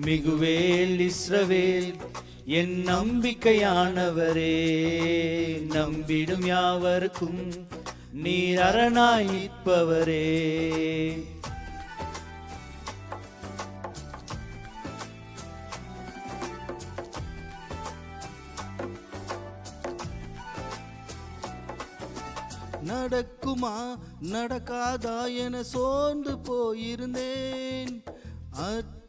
மிகுவேல் இஸ்ரவேல் என் நம்பிக்கையானவரே. நம்பிடும் யாவருக்கும் நீர் அரணாயிப்பவரே. நடக்குமா நடக்காதா என சோர்ந்து போயிருந்தேன்.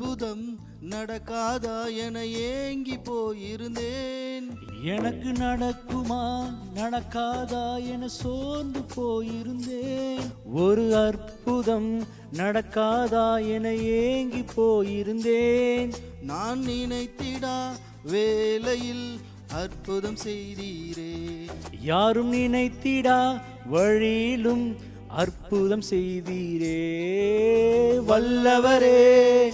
அற்புதம் நடக்காதா என ஏங்கி போயிருந்தேன். எனக்கு நடக்குமா நடக்காதா என சோர்ந்து போயிருந்தேன். ஒரு அற்புதம் நடக்காதா என ஏங்கி போயிருந்தேன். நான் நினைத்திடா வேளையில் அற்புதம் செய்தீரே. யாரும் நினைத்திடா வழியிலும் அற்புதம் செய்தீரே. வல்லவரே.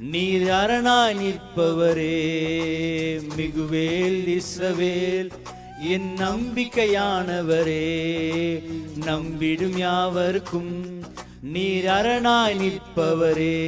நீர் அரணாய் நிற்பவரே மிகுவேல் இஸ்ரவேல் என் நம்பிக்கையானவரே நம்பிடும் யாவர்க்கும் நீர் அரணாய் நிற்பவரே.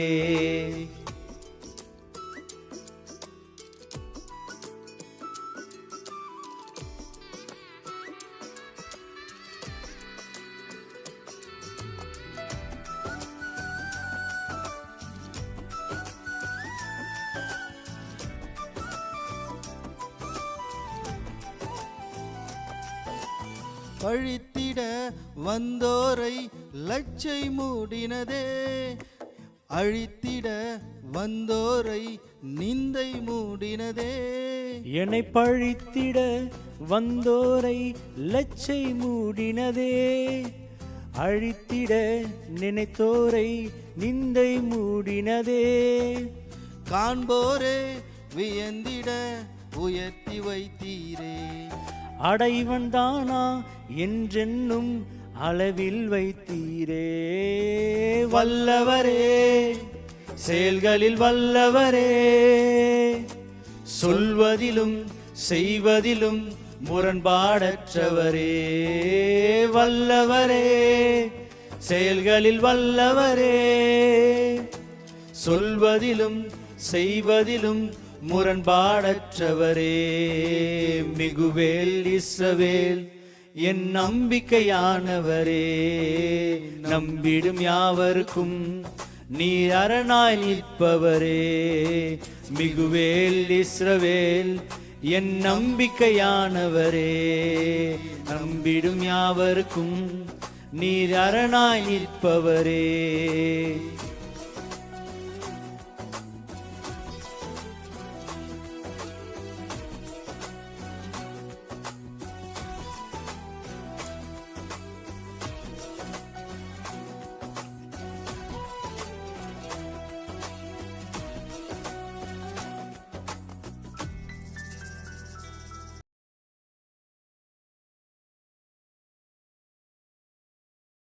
பழித்திட வந்தோரை லட்சை மூடினதே. அழித்திட வந்தோரை நிந்தை மூடினதே. என்னை பழித்திட வந்தோரை லச்சை மூடினதே. அழித்திட நினைத்தோரை நிந்தை மூடினதே. காண்போரே வியந்திட உயர்த்தி வைத்தீரே. அடைவன் தானா என்றென்னும் அளவில் வைத்தீரே. வல்லவரே செயல்களில் வல்லவரே. சொல்வதிலும் செய்வதிலும் முரண்பாடற்றவரே. வல்லவரே செயல்களில் வல்லவரே. சொல்வதிலும் செய்வதிலும் முரண்பாடற்றவரே. மிகுவேல் இசவேல். என் நம்பிக்கையானவரே நம்பிடும் யாவருக்கும் நீர் அரணாய் நிற்பவரே. மிகுவேல் இஸ்ரவேல் என் நம்பிக்கையானவரே. நம்பிடும் யாவருக்கும் நீர் அரணாய் நிற்பவரே.